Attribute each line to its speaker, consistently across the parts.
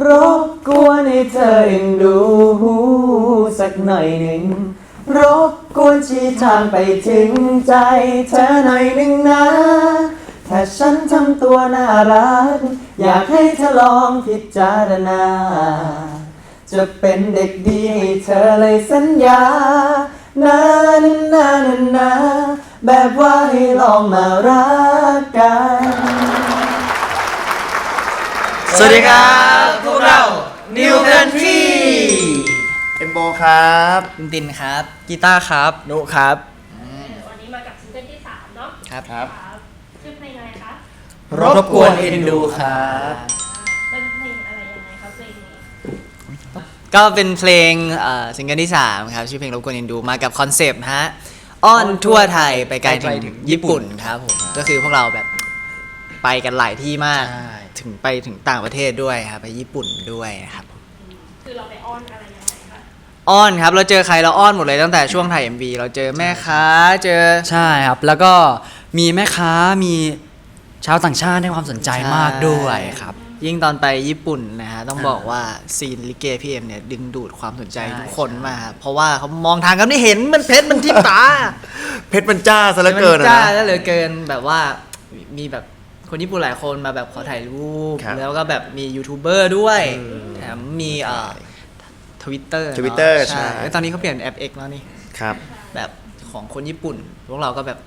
Speaker 1: รบกวนให้เธอเอ็นดูสักหน่อยหนึ่ง รบกวนชี้ทางไปถึงใจเธอหน่อยหนึ่งนะ ถ้าฉันทำตัวน่ารัก อยากให้เธอลองพิจารณา จะเป็นเด็กดีให้เธอเลยสัญญา นานานานานแบบว่าให้ลองมารักกัน สวัสดีครับพวกเรา New Country
Speaker 2: เอ็มโบครับ
Speaker 1: ตินตินครับ กีตาร์ครับ
Speaker 2: นุครับ
Speaker 3: วันนี้มากับซิงเกิลที่3เนาะ
Speaker 1: ครับ
Speaker 2: ครับ
Speaker 3: ครับชื่อเพลงอะไรคะ
Speaker 1: รบกวนเอ็นดูครับ
Speaker 3: เป็นเพลงอะไรยังไงคะเพลงนี้
Speaker 4: ก็เป็นเพลงเอ่อซิงเกิลที่ 3 ครับ ชื่อเพลงรบกวนเอ็นดูมากับคอนเซปต์ฮะอ้อนทั่วไทยไปไกล
Speaker 1: ไปไกลถึ
Speaker 4: ถึ
Speaker 1: ง
Speaker 4: งญี่ปุ่นครับผมก็คือพวกเราแบบไปกันหลายที่มาก
Speaker 1: ใช่
Speaker 4: ถึงไปถึงต่างประเทศด้วยครับไปญี่ปุ่นด้วยครับ
Speaker 3: คือเราไปอ้อนอะไรยังไงคะ
Speaker 4: อ้อนครับ เราเจอใครเราอ้อนหมดเลยตั้งแต่ช่วงถ่าย MV เราเจอแม่ค้าเจอ
Speaker 5: ใช่ครับ แล้วก็มีแม่ค้ามีชาวต่างชาติให้ความสนใจมากด้วยครับ
Speaker 4: ยิ่งตอนไปญี่ปุ่นนะฮะต้องบอกว่าซีนลิเกพี่เอ็มเนี่ยดึงดูดความสนใจทุกคนมากครับเพราะว่าเขามองทางกันไม่เห็นมันเพชรมันที่ตา
Speaker 2: เพชรมันจ้าซะเหลือเกิน
Speaker 4: มั
Speaker 2: อะ
Speaker 4: จ้า
Speaker 2: นะ
Speaker 4: แล้วเหลือเกินแบบว่ามีแบบ คนญี่ปุ่นหลายคนมาแบบขอถ่ายรูป
Speaker 2: ครับ
Speaker 4: แล้วก็แบบมียูทูบเบอร์ด้วยแถมมีเอ่อทวิตเตอร์
Speaker 2: Twitter ใช่
Speaker 4: แล้วตอนนี้เขาเปลี่ยนแอป X แล้วนี่
Speaker 2: ครับ
Speaker 4: แบบของคนญี่ปุ่น พวกเราก็แบบ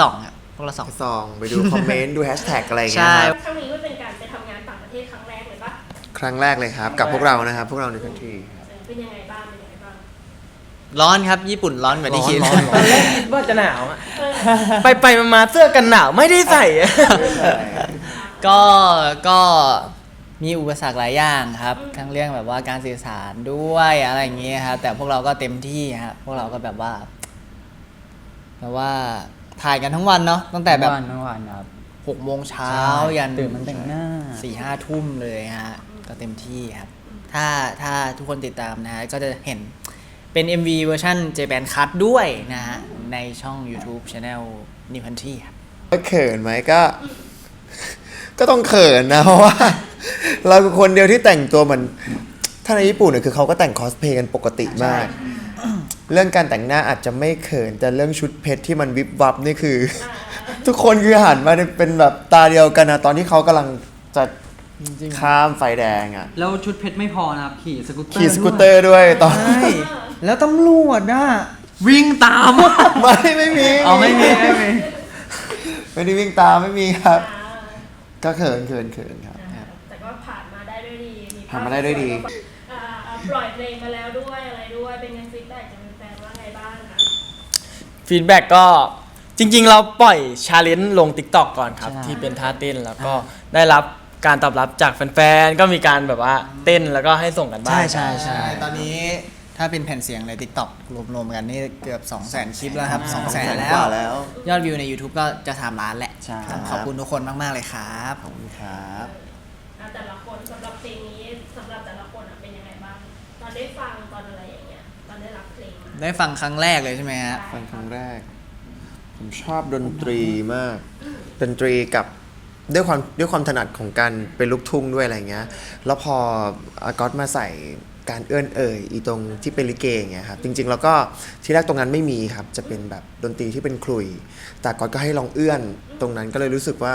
Speaker 4: ส่องอะพวกเราส่อง
Speaker 2: ซองไปดูคอมเมนต์ ดูแฮชแท็กอะไรอย่างเงี้ย
Speaker 4: ใช่
Speaker 2: ครับ
Speaker 3: ครั้งนี้มันเป็นการไปทำงานต่างประเทศครั้งแรกเลยปะ
Speaker 2: ครั้งแรกเลยครับ กับพวกเรานะครับ พวกเราในคันท ร้
Speaker 3: อน
Speaker 4: ครับ ญี่ปุ่นร้อนกว่าที่คิด
Speaker 1: ร้อนร้อน
Speaker 6: ตอน แรกคิดว่าจะหนาวอะ
Speaker 3: เออ
Speaker 6: ไปไปมามาเสื้อกันหนาวไม่ได้ใส่อะ
Speaker 4: ก็ก็มีอุปสรรคหลายอย่างครับ ทั้งเรื่องแบบว่าการสื่อสารด้วยอะไรอย่างเงี้ยครับ แต่พวกเราก็เต็มที่ครับพวกเราก็แบบว่าแบบว่าถ่ายกันทั้งวันเนาะตั้งแต่แบบ
Speaker 5: วันทั้งวันครับ
Speaker 4: หกโมงเช้า
Speaker 5: ใช่
Speaker 4: ยัน
Speaker 5: ตื่นมันแต่งหน้า
Speaker 4: สี่ห้าทุ่มเลยฮะ ก็เต็มที่ครับ ถ้าถ้าทุกคนติดตามนะฮะก็จะเห็น เป็น MV เวอร์ชัน Japan Cut ด้วยนะฮะ ในช่อง YouTube Channel New Country ครับ
Speaker 2: ก็เขินไหมก็ ก็ต้องเขินนะ เพราะว่า เราคือคนเดียวที่แต่งตัวเหมือน ถ้าในญี่ปุ่นเนี่ยคือเขาก็แต่งคอสเพลย์กันปกติมาก เรื่องการแต่งหน้าอาจจะไม่เขิน แต่เรื่องชุดเพชรที่มันวิบวับนี่คือ ทุกคนคือหันมาเป็นแบบตาเดียวกันนะตอนที่เขากำลังจะ ข้ามไฟแดงอะ
Speaker 5: แล้วชุดเพชรไม่พอนะครับขี่สกูตเตอร์
Speaker 2: ขี่สกูตเตอร์ด้วยตอน
Speaker 4: ใช่แล้วตำรวจน่ะ
Speaker 5: วิ่งตาม
Speaker 2: ไม่ไม่มี
Speaker 5: อ๋อไม่มีไม่มี
Speaker 2: ไม่ได้วิ่งตามไม่มีครับ
Speaker 3: อ่า
Speaker 2: ก็เขินเขินเขินครับ
Speaker 3: อ่าแต่ก็ผ่านมาได้ด้วยดีภพ
Speaker 2: ผ่านมาได้ด้วยดี
Speaker 3: อ่าอ่าปล่อยเพลงมาแล้วด้วยอะไรด้วยเป็นไงฟีดแบ็กจากแฟนๆว่าไงบ้างคะ
Speaker 6: ฟีดแบ็กก็จริง ๆ เราปล่อยชาเลนจ์ลง t ิ k t o k ก่อนครับ
Speaker 5: ใช่
Speaker 6: ที่เป็นท่าเต้นแล้วก็ได้รับ การตอบรับจากแฟนๆ ก็มีการแบบว่าเต้นแล้วก็ให้ส่งกันบ้าง
Speaker 5: ใช่ใช่ใช่
Speaker 4: ตอนนี้ถ้าเป็นแผ่นเสียงใน TikTok รวมๆกันนี่เกือบ 2 0 0 0 0 0 คลิปแล้วครับ 2 0 0 0 0 0แล้
Speaker 2: ก
Speaker 4: ว
Speaker 2: ว่าแล้ว
Speaker 4: ยอดวิวใน YouTube ก็จะ3ล้านแหละ
Speaker 5: ใช่
Speaker 4: ต้องขอบคุณทุกคนมาก ๆ เลยครับ
Speaker 2: ขอบคุณครับ
Speaker 3: อ่าแต่ละคนสำหรับเพลงนี้สำหรับแต่ละคนอะเป็นยังไงบ้าง ตอนได้ฟังตอนอะไรอย่างเงี้ยตอนได้รับเพลงมา
Speaker 4: ได้ฟังครั้งแรกเลยใช่ไหมฮะ
Speaker 2: ฟังครั้งแรก ผมชอบดนตรีมาก ดนตรีกับ ด้วยความด้วยความถนัดของการเป็นลูกทุ่งด้วยอะไรเงี้ย แล้วพออากอตมาใส่การเอื้อนเอ่ยอีตรงที่เป็นลิเกอย่างเงี้ยครับจริงๆแล้วก็ที่แรกตรงนั้นไม่มีครับ จะเป็นแบบดนตรีที่เป็นคลุย แต่อากอตก็ให้ลองเอื้อนตรงนั้นก็เลยรู้สึกว่า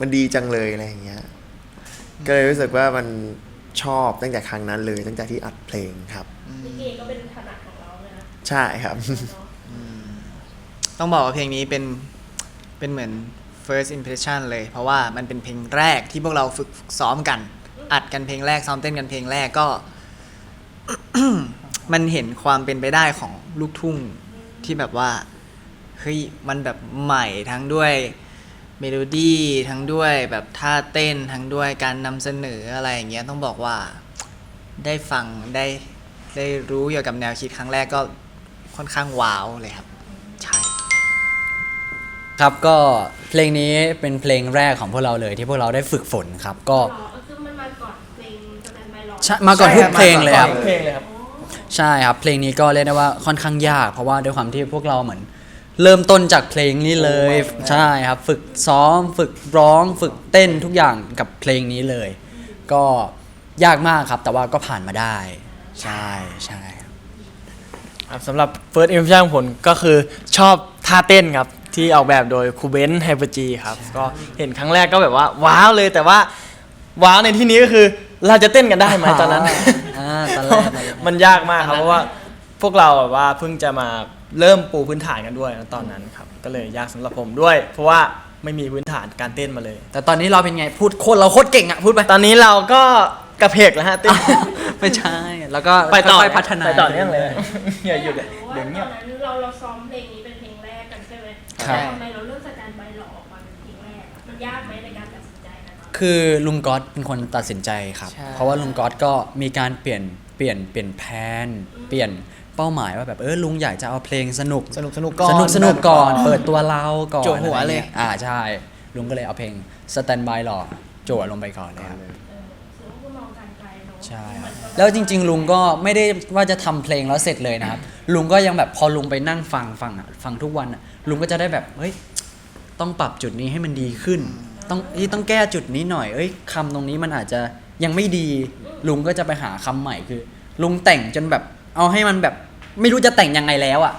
Speaker 2: มันดีจังเลยอะไรอย่างเงี้ยก็เลยรู้สึกว่ามันชอบตั้งแต่ครั้งนั้นเลย ตั้งแต่ที่อัดเพลงครับ
Speaker 3: ลิเกก็เป็นถนัดของเราเลยนะ
Speaker 2: ใช่ครับ
Speaker 3: เนาะ
Speaker 4: ต้องบอกว่าเพลงนี้เป็นเป็นเหมือน first impression เลย เพราะว่ามันเป็นเพลงแรกที่พวกเราฝึกซ้อมกัน อัดกันเพลงแรกซ้อมเต้นกันเพลงแรกก็ มันเห็นความเป็นไปได้ของลูกทุ่งที่แบบว่าเฮ้ยมันแบบใหม่ทั้งด้วยเมโลดี้ทั้งด้วยแบบท่าเต้นทั้งด้วยการนำเสนออะไรอย่างเงี้ยต้องบอกว่าได้ฟังได้ได้รู้เกี่ยวกับแนวคิดครั้งแรกก็ค่อนข้างว้าวเลยครับ
Speaker 5: ครับก็เพลงนี้เป็นเพลงแรกของพวกเราเลยที่พวกเราได้ฝึกฝนครับก็
Speaker 3: หรอคือมันมาก่อนเพลงสแตนบายรอ
Speaker 5: ใช่มาก่อนทุกเพลงเลยครับ
Speaker 6: เพลงเลยครับ
Speaker 5: ใช่ครับ เพลงนี้ก็เรียกได้ว่าค่อนข้างยาก เพราะว่าด้วยความที่พวกเราเหมือน เริ่มต้นจากเพลงนี้เลยใช่ครับ ฝึกซ้อม ฝึกร้อง ฝึกเต้นทุกอย่างกับเพลงนี้เลย
Speaker 3: อ
Speaker 5: ก็ยากมากครับ แต่ว่าก็ผ่านมาได้ ใช่ใช่ครับ
Speaker 6: ครับสำหรับ First Impression ของผมก็คือชอบท่าเต้นครับ ที่ออกแบบโดยครูเบนซ์ไฮเปอร์จีครับ ก็เห็นครั้งแรกก็แบบว่าว้าวเลยแต่ว่าว้าวในที่นี้ก็คือเราจะเต้นกันได้ไหมตอนนั้น
Speaker 5: อ่าตอนแรกเลย
Speaker 6: มันยากมากครับเพราะว่าพวกเราแบบว่าเพิ่งจะมาเริ่มปูพื้นฐานกันด้วยตอนนั้นครับ ก็เลยยากสำหรับผมด้วย เพราะว่าไม่มีพื้นฐานการเต้นมาเลย
Speaker 5: แต่ตอนนี้เราเป็นไงพูดโคตรเราโคตรเก่งอะพูดไป
Speaker 6: ตอนนี้เราก็กระเพกแล้วฮะเต้น
Speaker 5: ไม่ใช่ แล้วก็
Speaker 6: ไปต่อ
Speaker 5: ค่อยๆพัฒนา
Speaker 6: ไปต่อเนื่องเลยอย่าหยุดเลย
Speaker 3: รู้ว่า
Speaker 6: เดี๋ยว
Speaker 3: ต
Speaker 6: เงีย
Speaker 3: อบนนั้น
Speaker 5: ครับ
Speaker 3: ทำไมเราเลือกสแตนบายหลอกออกมาเป็นเพลงแรกอะมันยากไหมในการตัดสินใจนะตอนนั้น
Speaker 5: คือลุงก๊อตเป็นคนตัดสินใจครับ
Speaker 4: ใช่
Speaker 5: เพราะว่าลุงก๊อตก็มีการเปลี่ยนเปลี่ยนเปลี่ยนแผนเปลี่ยนเป้าหมายว่าแบบเออลุงอยากจะเอาเพลงสนุก
Speaker 4: สนุกสนุกก่อน
Speaker 5: สนุกสนุกก่อน เปิดตัวเราก่อน
Speaker 4: โจหัวเลย
Speaker 5: อะไรงี้อ่าใช่ ลุงก็เลยเอาเพลง Stand by หล่อโจวลงไปก่อนเลยครับ
Speaker 3: เออถือ
Speaker 5: ใช่
Speaker 3: เห
Speaker 5: ค
Speaker 3: มื
Speaker 5: รั
Speaker 3: อบนกับ
Speaker 5: แล้วจริง ๆ ลุงก็ไม่ได้ว่าจะทำเพลงแล้วเสร็จเลยนะครับ ลุงก็ยังแบบพอลุงไปนั่งฟังฟังอะฟังทุกวันอะลุงก็จะได้แบบเฮ้ยต้องปรับจุดนี้ให้มันดีขึ้น ต้องเอ้ยต้องแก้จุดนี้หน่อยเอ้ยคำตรงนี้มันอาจจะยังไม่ดี ลุงก็จะไปหาคำใหม่คือ ลุงแต่งจนแบบเอาให้มันแบบไม่รู้จะแต่งยังไงแล้วอะ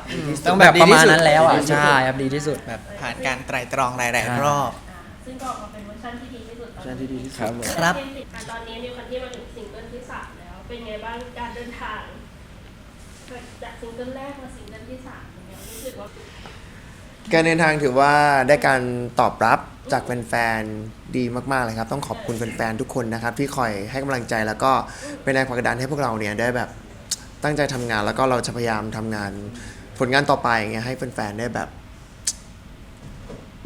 Speaker 4: ต้องแบบดี
Speaker 5: ประ
Speaker 4: ที่
Speaker 5: มาณ
Speaker 4: สุด
Speaker 5: นั้นแล้วอะ
Speaker 4: ดีที่สุด
Speaker 5: ใช่ครับดีที่สุด
Speaker 4: แบบผ่านการไตรตรองหลาย
Speaker 5: ใช่
Speaker 4: ๆรอบ
Speaker 3: อ่าซึ่งก็ออกมาเป็นเวอร์ชันที่ดีที่สุดตอน
Speaker 1: ใช่
Speaker 3: นี้
Speaker 1: ที่ดีที่สุด
Speaker 5: ครับผม
Speaker 4: ครับ
Speaker 3: เนอะตอนนี้นิวคันที่มาถึง เป็นไงบ้างการเดินทาง จากซิงเกิลแรกมาซิงเกิลที่สามเป็นไงรู้สึกว่า
Speaker 2: การเดินทางถือว่าได้การตอบรับจากแฟนๆดีมากๆเลยครับ ต้องขอบคุณแฟนๆทุกคนนะครับ ที่คอยให้กำลังใจแล้วก็เป็นแรงผลักดันให้พวกเราเนี่ยได้แบบตั้งใจทำงานแล้วก็เราจะพยายามทำงานผลงานต่อไปอย่างเงี้ยให้แฟนๆได้แบบ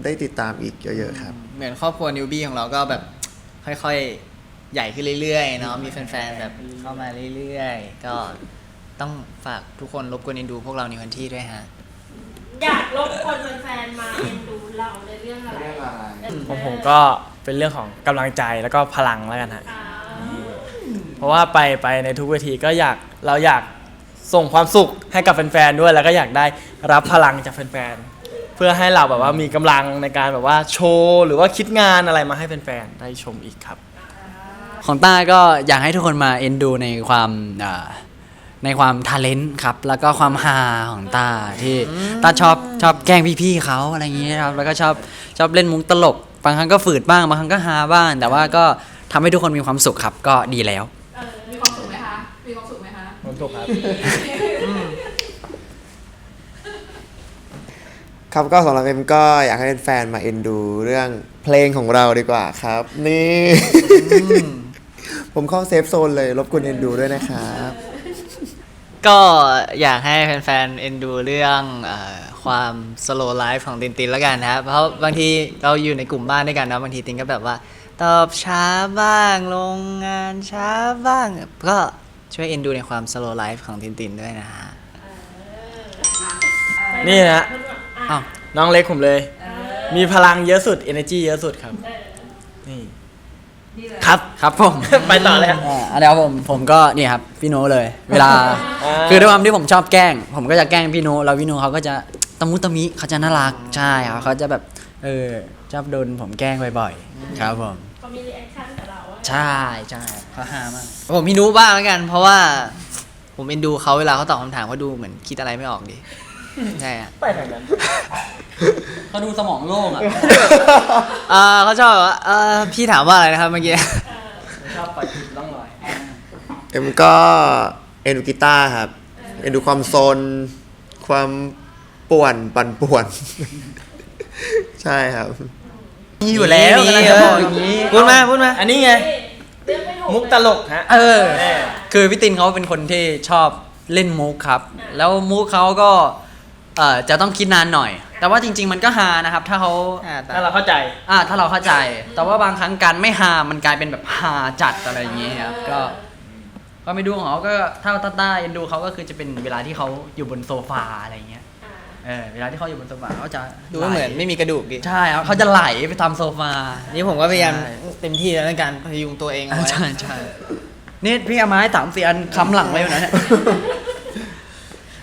Speaker 2: ได้ติดตามอีกเยอะๆครับ
Speaker 4: เหมือนครอบครัวนิวบี้ของเราก็แบบค่อยๆ ใหญ่ขึ้นเรื่อยๆเนาะมีแฟนๆแบบเข้ามาเรื่อยๆ ก็ต้องฝากทุกคนรบกวนเอ็นดูพวกเราในวันที่ด้วยฮะ
Speaker 3: อยากรบกวนแฟนๆมาเอ็นดูเราในเรื่องอะไร
Speaker 2: เรื่องอะไร
Speaker 6: ของผมก็เป็นเรื่องของกำลังใจแล้วก็พลังแล้วกันฮะ
Speaker 3: อ่า
Speaker 6: เพราะว่าไปไปในทุกเวทีก็อยากเราอยากส่งความสุขให้กับแฟนๆด้วยแล้วก็อยากได้รับพลังจากแฟนๆเพื่อให้เราแบบว่ามีกำลังในการแบบว่าโชว์หรือว่าคิดงานอะไรมาให้แฟนๆได้ชมอีกครับ
Speaker 5: ของต้าก็อยากให้ทุกคนมาเอ็นดูในความอ่าในความทาเลนต์ครับ แล้วก็ความฮาของต้าที่ต้าชอบชอบแกล้งพี่ๆเขาอะไรอย่างเงี้ยครับ แล้วก็ชอบชอบเล่นมุกตลก บางครั้งก็ฝืดบ้าง บางครั้งก็ฮาบ้าง แต่ว่าก็ทำให้ทุกคนมีความสุขครับ ก็ดีแล้ว
Speaker 3: เออ
Speaker 7: มีความสุขไหมคะ มีความสุขไหมคะ
Speaker 6: ผมถูกครับ
Speaker 2: ครับก็สำหรับเอ็มก็อยากให้แฟนๆมาเอ็นดูเรื่องเพลงของเราดีกว่าครับ นี่ ผมเข้าเซฟโซนเลย รบกวนเอ็นดูด้วยนะครับ
Speaker 4: ก็อยากให้แฟนๆ เอ็นดูเรื่องเออความสโลไลฟ์ของตินตินแล้วกันนะครับ เพราะบางทีเราอยู่ในกลุ่มบ้านด้วยกันนะบางทีตินก็แบบว่า ตอบช้าบ้างลงงานช้าบ้าง ก็ช่วยเอ็นดูในความสโลไลฟ์ของตินตินด้วยนะฮะ
Speaker 6: นี่นะ
Speaker 5: อ้าว
Speaker 6: น้องเล็กผมเลย มีพลังเยอะสุด energy เยอะสุดครับ นี่
Speaker 7: นี่เลย
Speaker 6: ครับ
Speaker 5: ครับผม
Speaker 6: ไปต่อเลยครับ
Speaker 5: อ่าเดี๋ยวผมผมก็นี่ครับพี่โนตเลย เวลา
Speaker 6: อ่า
Speaker 5: คือด้วยความที่ผมชอบแกล้ง ผมก็จะแกล้งพี่โนตแล้วพี่โนตเขาก็จะตะมุตะมิเขาจะน่ารักใช่ครับเขาจะแบบเออชอบโดนผมแกล้งบ่อยๆครับผม
Speaker 3: เขามีรีแอคชั่นกับเราอะ
Speaker 5: ใช่ใช่เขาฮามาก
Speaker 4: ผมพี่นุบ้างแล้วกัน เพราะว่า ผมเอ็นดูเขาเวลาเขาตอบคำถามเขาดูเหมือนคิดอะไรไม่ออกดิ ใช่ฮะ
Speaker 6: ไปทางนั้น
Speaker 5: เขาดูสมองโล่งอะ
Speaker 4: เอ่อเขาชอบแบบว่าเออพี่ถามว่าอะไรนะครับเมื่อกี้
Speaker 6: ชอบปล่อยผิดล่องรอย
Speaker 2: เอ็มก็เอ็นดูกีตาร์ครับ เอ็นดูความโซน ความป่วนปั่นป่วน ใช่ครับ
Speaker 5: มีอยู่แล้ว
Speaker 4: มี
Speaker 5: กำลังจะบอกอย่างนี้
Speaker 4: พูดมาพูดมา
Speaker 6: อันนี้ไง
Speaker 3: เลือกไม่ถูก
Speaker 6: มุกตลกฮะ
Speaker 5: เออ
Speaker 6: แน่
Speaker 5: คือพี่ตินเขาเป็นคนที่ชอบเล่นมุกครับ แล้วมุกเขาก็ เอ่อจะต้องคิดนานหน่อย แต่ว่าจริง ๆ มันก็ฮานะครับ ถ้าเขา
Speaker 4: อ่าตา
Speaker 6: ถ้าเราเข้าใจ
Speaker 5: อ่าถ้าเราเข้าใจ แต่ว่าบางครั้งการไม่ฮามันกลายเป็นแบบฮาจัดอะไรอย่างเงี้ยครับก็ก็ไม่ดูของเขาก็ถ้าต้าต้าเอ็นดูเขาก็คือจะเป็นเวลาที่เขาอยู่บนโซฟาอะไรอย่างเงี้ย
Speaker 3: อ่า
Speaker 5: เออเวลาที่เขาอยู่บนโซฟาเขาจะ
Speaker 4: ดูว่าเหมือนไม่มีกระดูกดิ
Speaker 5: ใช่ครับเขาจะไหลไปตามโซฟา
Speaker 4: นี่ผมก็พยายาม
Speaker 5: ใช่
Speaker 4: เต็มที่แล้วในการพยุงตัวเองเอาไว้
Speaker 5: ใช่ใช่นี่พี่เอาไม้สามสี่อันค้ำหลังไว้อยู่นะเนี่ย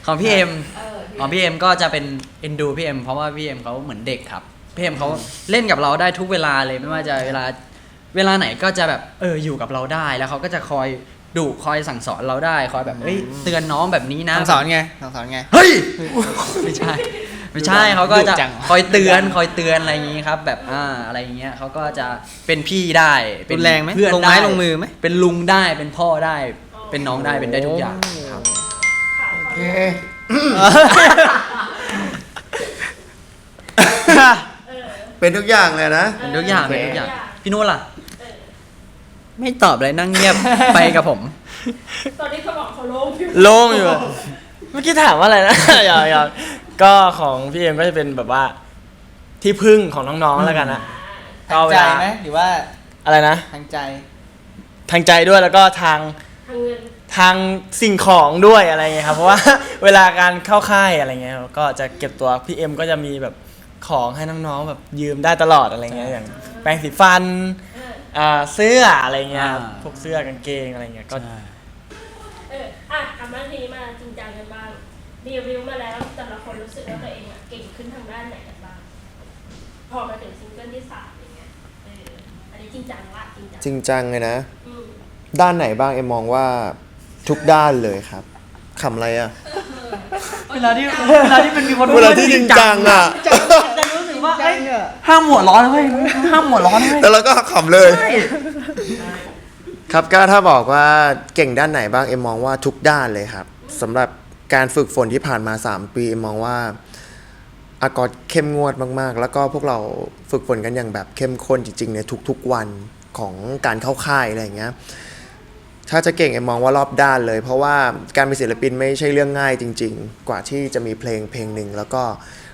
Speaker 5: ของพี่เอ็ม
Speaker 7: เอ อ
Speaker 5: ของพี่เอ็มก็จะเป็นเอ็นดูพี่เอ็มเพราะว่าพี่เอ็มเขาเหมือนเด็กครับพี่เอ็มเขาเล่นกับเราได้ทุกเวลาเลยไม่ว่าจะเวลาเวลาไหนก็จะแบบเอออยู่กับเราได้แล้วเขาก็จะคอยดุคอยสั่งสอนเราได้คอยแบบเอ้ยเตือนน้องแบบนี้นะ
Speaker 4: สั่งสอนไงสั่งสอนไง
Speaker 5: เฮ้ยไม่ใช่ ไม่ใช่เขาก็จะ
Speaker 4: ดุจัง
Speaker 5: คอยเตือนคอยเตือนอะไรอย่างนี้ครับ แบบอ่าอะไรอย่างเงี้ยเขาก็จะเป็นพี่ได้เป็
Speaker 4: รุ
Speaker 5: น
Speaker 4: นแรงไหม
Speaker 5: เพื่อน
Speaker 4: ลงไม้
Speaker 5: ด้
Speaker 4: ลงมือไหม
Speaker 5: เป็นลุงได้เป็นพ่อได้ เป็นน้องได้เป็นได้ทุกอย่างครับ
Speaker 3: ถามความ
Speaker 2: โอเค
Speaker 3: เออ
Speaker 2: เป็นทุกอย่างเลยนะ
Speaker 5: เป็นทุกอย่าง
Speaker 2: โอเค
Speaker 5: เป็นทุกอย่าง พี่นุ่นล่ะ
Speaker 3: เออ
Speaker 5: ไม่ตอบเลยนั่งเงียบ ไปกับผม
Speaker 3: ตอนนี้เขาบอกเขาโล่งอยู่
Speaker 6: โล่งอยู่อะเมื่อกี้ถามว่าอะไรนะ อย่าอย่าก็ของพี่เอ็มก็จะเป็นแบบว่า ที่พึ่งของน้องๆแล้วกันนะ
Speaker 4: ทางใจไหมหรือว่า
Speaker 6: อะไรนะ
Speaker 4: ทางใจ
Speaker 6: ทางใจด้วยแล้วก็ทาง
Speaker 3: ทางเงิน
Speaker 6: ทางสิ่งของด้วยอะไรเงี้ยครับ เพราะว่า เวลาการเข้าค่ายอะไรเงี้ยก็จะเก็บตัวพี่เอ็มก็จะมีแบบของให้น้องๆแบบยืมได้ตลอดอะไรเงี้ยอย่างแปรงสีฟัน
Speaker 3: เออ
Speaker 6: อ่าเสื้ออะไรเงี้ยครับ
Speaker 5: อ่า
Speaker 6: พวกเสื้อกางเกงอะไรเงี้ยก็
Speaker 3: เอออะกลับมาทีนี้มาจริงจังกันบ้างรีวิวมาแล้วแต่ละคนรู้สึกว่าตัวเองอะเก่งขึ้นทางด้านไหนกันบ้างพอมาถึงซิงเกิลที่สามอย่างเงี้ยเอออันนี้จริงจังละจริงจัง
Speaker 2: จริงจังเลยนะ
Speaker 3: อืม
Speaker 2: ด้านไหนบ้างเอ็มมองว่า ทุกด้านเลยครับขำอะไรอะ
Speaker 5: เวลาที่เวลาที่มันมีคน
Speaker 2: เวลาที่จริงจังอะ
Speaker 5: จะรู้สึกว่าเอ้ยห้ามหัวร้อนเว้ยห้ามหัวร้อนเว้ย
Speaker 2: แล้วเราก็ขำเลย ครับก็ถ้าบอกว่าเก่งด้านไหนบ้างเอ็มมองว่าทุกด้านเลยครับสำหรับการฝึกฝนที่ผ่านมา 3 ปีเอ็มมองว่าอากอดเข้มงวดมากๆ แล้วก็พวกเราฝึกฝนกันอย่างแบบเข้มข้นจริงๆในทุกๆวันของการเข้าค่ายอะไรอย่างเงี้ย ถ้าจะเก่งเอ็มมองว่ารอบด้านเลย เพราะว่าการเป็นศิลปินไม่ใช่เรื่องง่ายจริง ๆ กว่าที่จะมีเพลงเพลงหนึ่งแล้วก็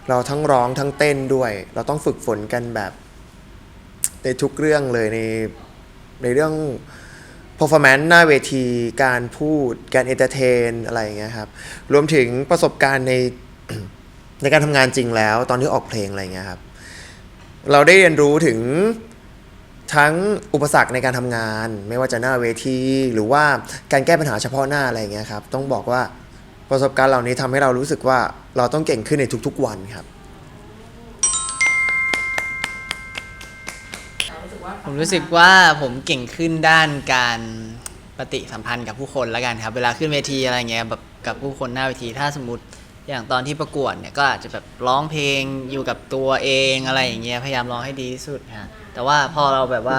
Speaker 2: เราทั้งร้องทั้งเต้นด้วย เราต้องฝึกฝนกันแบบในทุกเรื่องเลยในในเรื่อง performance หน้าเวทีการพูดการเอนเตอร์เทนอะไรอย่างเงี้ยครับรวมถึงประสบการณ์ในในการทำงานจริงแล้ว ตอนที่ออกเพลงอะไรอย่างเงี้ยครับเราได้เรียนรู้ถึง ทั้งอุปสรรคในการทำงาน ไม่ว่าจะหน้าเวที หรือว่าการแก้ปัญหาเฉพาะหน้าอะไรอย่างเงี้ยครับต้องบอกว่าประสบการณ์เหล่านี้ทำให้เรารู้สึกว่าเราต้องเก่งขึ้นในทุกๆวันครับ
Speaker 4: ผมรู้สึกว่าผมเก่งขึ้นด้านการปฏิสัมพันธ์กับผู้คนแล้วกันครับ เวลาขึ้นเวทีอะไรเงี้ยแบบกับผู้คนหน้าเวทีถ้าสมมติอย่างตอนที่ประกวดเนี่ยก็อาจจะแบบร้องเพลงอยู่กับตัวเองอะไรอย่างเงี้ยพยายามร้องให้ดีที่สุดฮะ แต่ว่าพอเราแบบว่า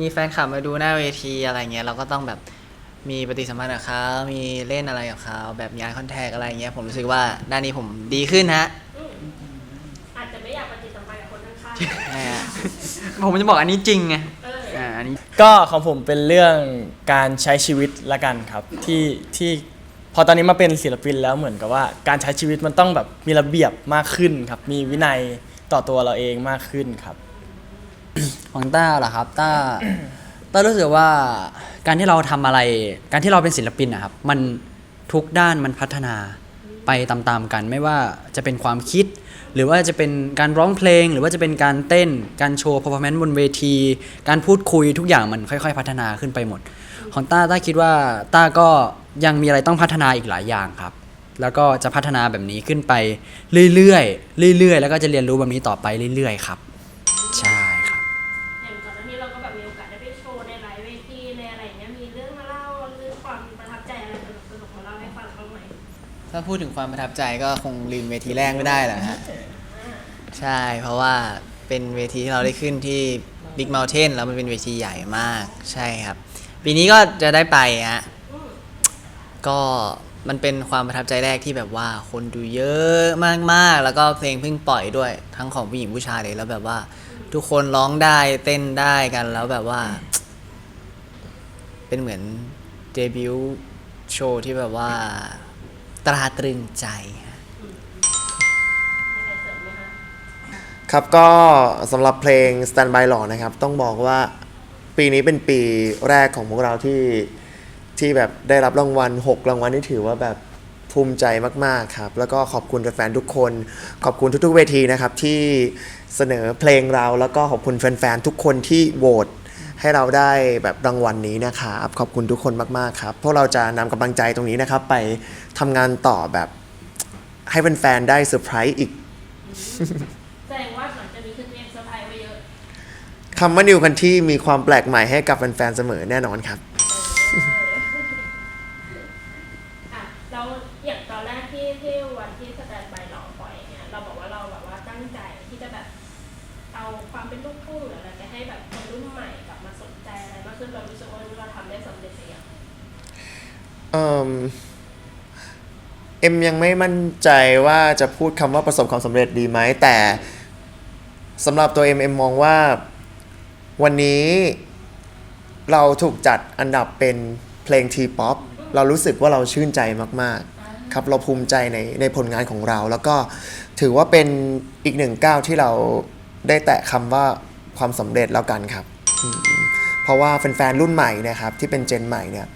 Speaker 4: มีแฟนคลับมาดูหน้าเวทีอะไรเงี้ยเราก็ต้องแบบมีปฏิสัมพันธ์กับเขามีเล่นอะไรกับเขาแบบมี eye contact อะไรเงี้ยผมรู้สึกว่าด้านนี้ผมดีขึ้นฮะ
Speaker 3: อืมอาจจะไม่อยากปฏิสัมพันธ์กับคนข้าง
Speaker 4: ใช่ฮะ
Speaker 5: ผมจะบอกอันนี้จริงไง
Speaker 3: ๆ เออ
Speaker 5: อ่าอันนี้
Speaker 6: ก็ของผมเป็นเรื่องการใช้ชีวิตละกันครับ ที่ที่พอตอนนี้มาเป็นศิลปินแล้วเหมือนกับว่า การใช้ชีวิตมันต้องแบบมีระเบียบมากขึ้นครับ มีวินัยต่อตัวเราเองมากขึ้นครับ
Speaker 5: ของต้าเหรอครับต้า ต้ารู้สึกว่าการที่เราทำอะไร การที่เราเป็นศิลปินนะครับ มันทุกด้านมันพัฒนาไปตามๆกัน ไม่ว่าจะเป็นความคิด หรือว่าจะเป็นการร้องเพลง หรือว่าจะเป็นการเต้น การโชว์ performance บนเวที การพูดคุยทุกอย่างมันค่อย ๆ พัฒนาขึ้นไปหมด ของต้าต้าคิดว่าต้าก็ยังมีอะไรต้องพัฒนาอีกหลายอย่างครับ แล้วก็จะพัฒนาแบบนี้ขึ้นไปเรื่อยๆเรื่อยๆ แล้วก็จะเรียนรู้แบบนี้ต่อไปเรื่อยๆครับ
Speaker 4: ถ้าพูดถึงความประทับใจก็คงลืมเวทีแรกไม่ได้แหละฮะ ใช่ เพราะว่าเป็นเวทีที่เราได้ขึ้นที่ Big Mountain แล้วมันเป็นเวทีใหญ่มาก ใช่ครับ ปีนี้ก็จะได้ไปฮะ ก็มันเป็นความประทับใจแรกที่แบบว่าคนดูเยอะมากๆ แล้วก็เพลงเพิ่งปล่อยด้วย ทั้งของผู้หญิงผู้ชายเลยแล้วแบบว่า ทุกคนร้องได้เต้นได้กันแล้วแบบว่า เป็นเหมือนเดบิวต์โชว์ที่แบบว่า ตราตรึงใจ
Speaker 3: ครเสริมไหมคะ
Speaker 2: ครับก็สำหรับเพลง Stand by หล่อนะครับ ต้องบอกว่าปีนี้เป็นปีแรกของพวกเราที่ที่แบบได้รับรางวัล 6 รางวัลนี่ถือว่าแบบภูมิใจมาก ๆ ครับ แล้วก็ขอบคุณแฟนๆทุกคน ขอบคุณทุกๆเวทีนะครับ ที่เสนอเพลงเราแล้วก็ขอบคุณแฟนๆทุกคนที่โหวต ให้เราได้แบบรางวัลนี้นะครับขอบคุณทุกคนมากๆครับ พวกเราจะนำกำลังใจตรงนี้นะครับ ไปทำงานต่อแบบให้แฟนๆได้เซอร์ไพรส์อีก
Speaker 3: แสดงว่าหลังจากนี้คือเตรียมเซอร์ไพรส์ไว้เยอะ
Speaker 2: คำว่านิวคันที่มีความแปลกใหม่ให้กับแฟนๆเสมอแน่นอนครับ
Speaker 3: นเรารู้สึกว่าเราทำได้สำเร็จหรือยัง
Speaker 2: เอิ่มเอ็มยังไม่มั่นใจว่าจะพูดคำว่าประสบความสำเร็จดีไหมแต่สำหรับตัวเอ็มเอ็มมองว่าวันนี้เราถูกจัดอันดับเป็นเพลงทีป๊อปเรารู้สึกว่าเราชื่นใจมากๆ ครับเราภูมิใจในในผลงานของเรา แล้วก็ถือว่าเป็นอีกหนึ่งก้าวที่เราได้แตะคำว่าความสำเร็จแล้วกันครับ เพราะว่าแฟนๆรุ่นใหม่เนะครับที่เป็นเจนใหม่เนี่ย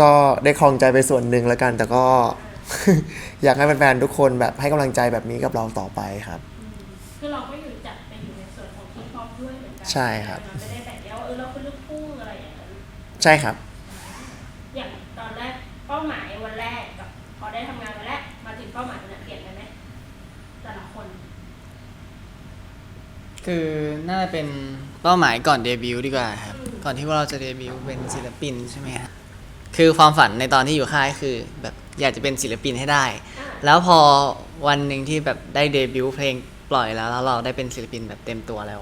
Speaker 2: ก็ได้คลองใจไปส่วนหนึ่งแล้วกัน แต่ก็อยากให้แฟนๆทุกคนแบบให้กำลังใจแบบนี้กับเราต่อไปครับ
Speaker 3: คือเราก็อยู่จัดไปอยู่ในส่วนของทีป๊อปด้วยเหมือนกั
Speaker 2: ใช่ครับ
Speaker 3: เราไม่ได้แต่เดียวว่าเออเราเป็นลูกทุ่งอะไรอย่างนั้น
Speaker 2: ใช่ครับ
Speaker 3: อย่างตอนแรกเป้าหมายวันแรกกับพอได้ทำงานวันแรกมาถึงเป้าหมายเนี่ยเปลี่ยนไปไหมแต่ละคน
Speaker 4: คือน่าจะเป็นเป้าหมายก่อนเดบิวต์ดีกว่าครับ ก่อนที่ว่าเราจะเดบิวต์เป็นศิลปินใช่ไหมฮะคือความฝันในตอนที่อยู่ค่ายคือ แบบอยากจะเป็นศิลปินให้ได้ แล้วพอวันหนึ่งที่แบบได้เดบิวต์เพลงปล่อยแล้วแล้วเราได้เป็นศิลปินแบบเต็มตัวแล้ว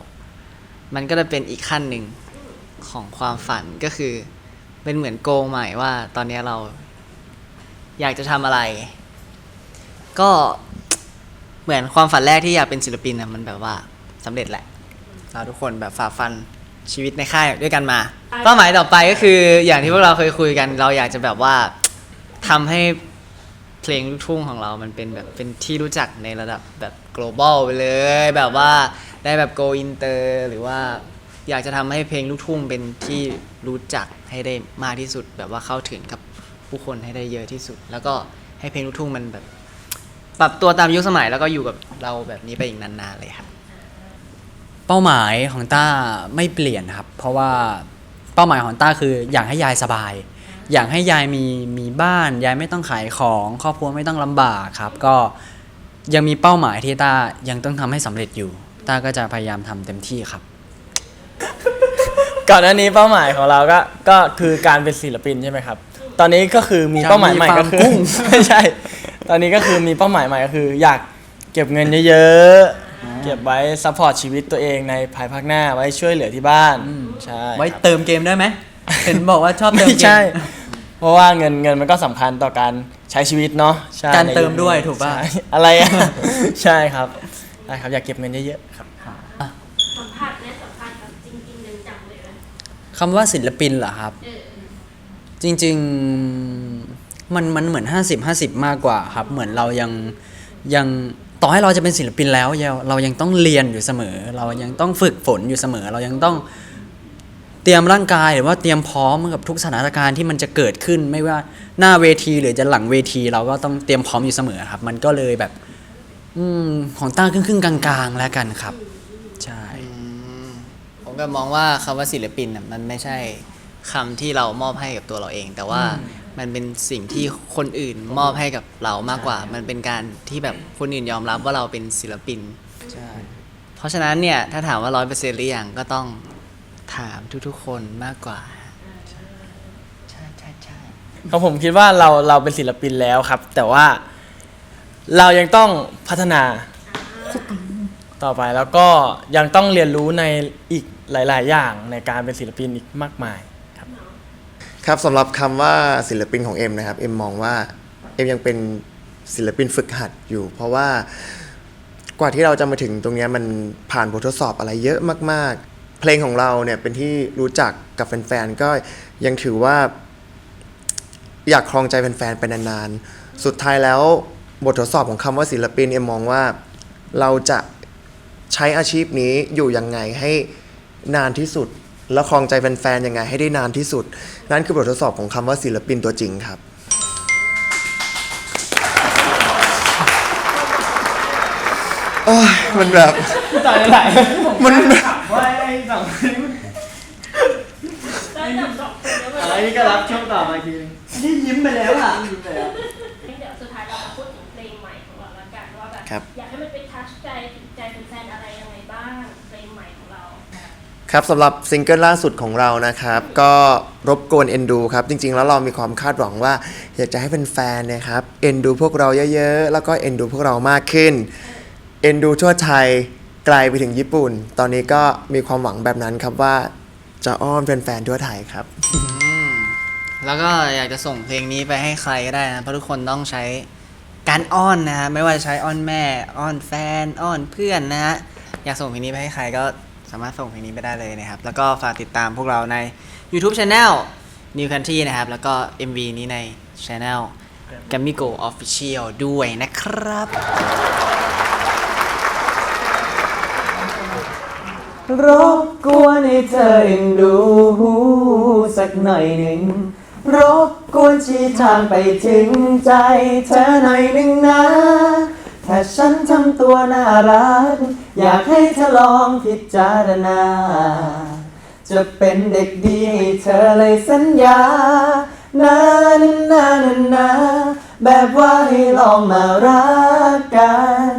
Speaker 4: มันก็จะเป็นอีกขั้นหนึ่งของความฝันก็คือ เป็นเหมือนโกใหม่ว่า ตอนนี้เรา อยากจะทำอะไร ก็เหมือนความฝันแรกที่อยากเป็นศิลปินนะมันแบบว่า สำเร็จแหละ เราทุกคนแบบฝ่าฟันชีวิตในค่ายด้วยกันมาเป้าหมายต่อไปก็คืออย่างที่พวกเราเคยคุยกัน เราอยากจะแบบว่าทำให้เพลงลูกทุ่งของเรามันเป็นแบบเป็นที่รู้จักในระดับแบบ global ไปเลย แบบว่าได้แบบ go inter หรือว่าอยากจะทำให้เพลงลูกทุ่งเป็นที่รู้จักให้ได้มากที่สุด แบบว่าเข้าถึงกับผู้คนให้ได้เยอะที่สุด แล้วก็ให้เพลงลูกทุ่งมันแบบ ปรับตัวตามยุคสมัยแล้วก็อยู่กับเราแบบนี้ไปอีกนานๆเลยครับ
Speaker 5: เป้าหมายของต้าไม่เปลี่ยนครับ เพราะว่าเป้าหมายของต้าคืออยากให้ยายสบาย อยากให้ยายมีมีบ้าน ยายไม่ต้องขายของครอบครัวไม่ต้องลำบากครับ ก็ยังมีเป้าหมายที่ต้ายังต้องทำให้สำเร็จอยู่ต้าก็จะพยายามทำเต็มที่ครับ
Speaker 6: ก่อนหน้านี้เป้าหมายของเราก็ก็คือการเป็นศิลปินใช่ไหมครับ ตอนนี้ก็คือมีเป้าหมายใหม่ก็คือ
Speaker 5: จะมีฟาร์มกุ้ง
Speaker 6: ไม่ใช่ ตอนนี้ก็คือมีเป้าหมายใหม่ก็คือ อยากเก็บเงินเยอะๆ เก็บไว้ซัพพอร์ตชีวิตตัวเองในภายภาคหน้าไว้ช่วยเหลือที่บ้านใช่
Speaker 5: ไว้เติมเกมได้ไหมเห็นบอกว่าชอบเติม
Speaker 6: ไม่
Speaker 5: เกม
Speaker 6: ใช่ เพราะว่าเงินเงินมันก็สำคัญต่อการใช้ชีวิตเนาะใช่
Speaker 5: การเติม
Speaker 6: ในคนี้
Speaker 5: ด้วยถูกป่ะ
Speaker 6: ใช่อะไรอะใช่ครับใช่ครับอยากเก็บเงินเยอะๆครับ
Speaker 3: สัมภาษณ์และสัมภาษณ์แบบจริงๆจังๆเลยนะ
Speaker 5: คำว่าศิลปินเหรอครับ
Speaker 3: เออ
Speaker 5: จริง ๆมันมันเหมือน 50 50 มากกว่าครับ เหมือนเรายังยัง ต่อให้เราจะเป็นศิลปินแล้วเราเรายังต้องเรียนอยู่เสมอ เรายังต้องฝึกฝนอยู่เสมอ เรายังต้องเตรียมร่างกายหรือว่าเตรียมพร้อมกับทุกสถานการณ์ที่มันจะเกิดขึ้น ไม่ว่าหน้าเวทีหรือจะหลังเวที เราก็ต้องเตรียมพร้อมอยู่เสมอครับ มันก็เลยแบบ อืมของต้าครึ่งครึ่งๆกลางๆ แล้วกันครับใช่
Speaker 4: ผมก็มองว่าคำว่าศิลปินน่ะมันไม่ใช่คำที่เรามอบให้กับตัวเราเอง แต่ว่า มันเป็นสิ่งที่คนอื่นมอบให้กับเรามากกว่า มันเป็นการที่แบบคนอื่นยอมรับว่าเราเป็นศิลปิน
Speaker 5: ใช่
Speaker 4: เพราะฉะนั้นเนี่ยถ้าถามว่าร้อยเปอร์เซ็นต์หรือยังก็ต้องถามทุกๆคนมากกว่า ใช่ใช่ใช่
Speaker 6: ครับผมคิดว่าเราเราเป็นศิลปินแล้วครับ แต่ว่าเรายังต้องพัฒนาต่อไปแล้วก็ยังต้องเรียนรู้ในอีกหลาย ๆ อย่างในการเป็นศิลปินอีกมากมาย ครับ
Speaker 2: สำหรับคำว่าศิลปินของเอ็มนะครับเอ็มมองว่าเอ็มยังเป็นศิลปินฝึกหัดอยู่ เพราะว่ากว่าที่เราจะมาถึงตรงนี้มันผ่านบททดสอบอะไรเยอะมาก ๆ เพลงของเราเนี่ยเป็นที่รู้จักกับแฟนๆก็ยังถือว่า อยากครองใจแฟนๆไปนานๆสุดท้ายแล้วบททดสอบของคำว่าศิลปินเอ็มมองว่าเราจะใช้อาชีพนี้อยู่ยังไงให้นานที่สุด แล้วครองใจแฟนๆยังไงให้ได้นานที่สุด นั่นคือบททดสอบของคำว่าศิลปินตัวจริงครับ โอ้ยมันแบบ
Speaker 6: ตายไหน
Speaker 2: มัน
Speaker 6: ว่าไอ้สองคนนี้มัน
Speaker 3: แล้วจับสองคนเนี้ยมัน
Speaker 6: อะไรนี่ก็รับช่วงต่อมาอีกทีนึง
Speaker 5: นี่ยิ้มไปแล้วอะ
Speaker 6: ยิ้มไปแล้ว
Speaker 3: เดี๋ยวสุดท้ายเรามาพูดถึงเพลงใหม่ของเราละกันว่าแบบ
Speaker 2: ครับ
Speaker 3: อยากให้มันไปทัชใจถึงใจแฟนๆอะไรยังไงบ้างเพลงใหม่ของเรา
Speaker 2: ครับสำหรับซิงเกิลล่าสุดของเรานะครับ ก็รบกวนเอ็นดูครับ จริง ๆ แล้วเรามีความคาดหวังว่า อยากจะให้เป็นแฟนนะครับเอ็นดูพวกเราเยอะๆ แล้วก็เอ็นดูพวกเรามากขึ้นเอ็นดูทั่วไทยไกลไปถึงญี่ปุ่น ตอนนี้ก็มีความหวังแบบนั้นครับว่าจะอ้อนแฟนๆทั่วไทยครับ
Speaker 3: แล้วก็อยากจะส่งเพลงนี้ไปให้ใครก็ได้นะ เพราะทุกคนต้องใช้การอ้อนนะฮะไม่ว่าจะใช้อ้อนแม่ อ้อนแฟน อ้อนเพื่อนนะฮะอยากส่งเพลงนี้ไปให้ใครก็ สามารถส่งเพลงนี้ไปได้เลยนะครับ แล้วก็ฝากติดตามพวกเราใน YouTube Channel New Country นะครับ แล้วก็ MV นี้ใน Channel g a m m y Go Official ด้วยนะครับ
Speaker 4: รบกวนให้เธอเอ็นดูสักหน่อยหนึ่ง รบกวนชี้ทางไปถึงใจเธอหน่อยหนึ่งนะ ถ้าฉันทำตัวน่ารัก อยากให้เธอลองพิจารณา จะเป็นเด็กดีให้เธอเลยสัญญา นานานานานาแบบว่าให้ลองมารักกัน